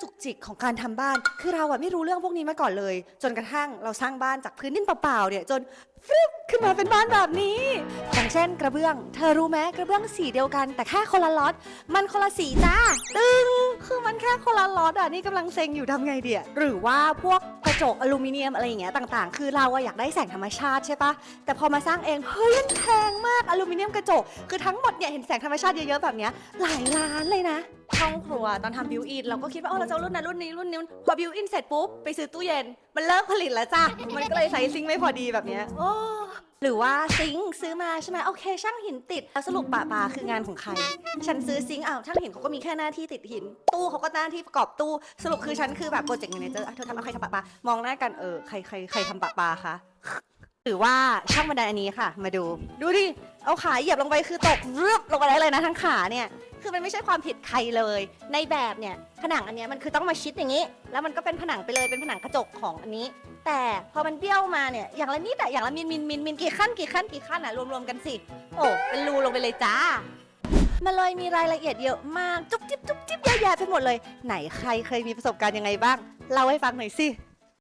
จุกจิกของการทำบ้าน คือเราอะไม่รู้เรื่องพวกนี้มาก่อนเลย จนกระทั่งเราสร้างบ้านจากพื้นดินเปล่าๆเนี่ยจนฟึบขึ้นมาเป็นบ้านแบบนี้อย่างเช่นกระเบื้อง เธอรู้ไหมกระเบื้องสีเดียวกัน แต่แค่คนละล็อตมันคนละสีจ้าตึงคือมัน แค่คนละล็อตอะนี่กำลังเซ็งอยู่ทำไงเดียหรือว่าพวกกระจกอลูมิเนียมอะไรอย่างเงี้ยต่างๆ คือเราอะอยากได้แสงธรรมชาติใช่ปะแต่พอมาสร้างเองเฮ้ยมันแพงมากอลูมิเนียมกระจก คือทั้งหมดเนี่ยเห็นแสงธรรมชาติเยอะๆแบบเนี้ยหลายล้านเลยนะห้องครัวตอนทำบิวอินเราก็คิดว่าเออเราจะเอารุ่นนั้นรุ่นนี้รุ่นนี้พอบิวอินเสร็จปุ๊บไปซื้อตู้เย็น มันเลิกผลิตแล้วจ้ะมันก็เลยใช้ซิงไม่พอดีแบบเนี้ยโอ้ หรือว่าซิงค์ซื้อมาใช่ไหมโอเค ช่างหินติดแล้วสรุปปะปาคืองานของใคร ฉันซื้อซิงค์อ้าวช่างหินเขาก็มีแค่หน้าที่ติดหิน ตู้เขาก็หน้าที่ประกอบตู้สรุปคือฉันคือแบบโปรเจกต์แมเนเจอร์เธอทำเอาใครทำปะปามองหน้ากันเออใครใครใครทำปะปาคะหรือว่าช่างบันไดอันนี้ค่ะ มาดู ดูดิเอาขาเหยียบลงไปคือตกรึบลงไปได้เลยนะทั้งขาเนี่ยคือมันไม่ใช่ความผิดใครเลย ในแบบเนี่ยผนังอันเนี้ยมันคือต้องมาชิดอย่างนี้ แล้วมันก็เป็นผนังไปเลยเป็นผนังกระจกของอันนี้ แต่พอมันเบี้ยวมาเนี่ยอย่างละนิดอะอย่างละมินมินมินมินกี่ขั้นกี่ขั้นกี่ขั้นอะรวมๆกันสิโอ้เป็นรูลงไปเลยจ้ามันเลยมีรายละเอียดเยอะมาก จุ๊บจิ๊บจุ๊บจิ๊บเยอะแยะไปหมดเลย ไหนใครเคยมีประสบการณ์ยังไงบ้างเล่าให้ฟังหน่อยสิ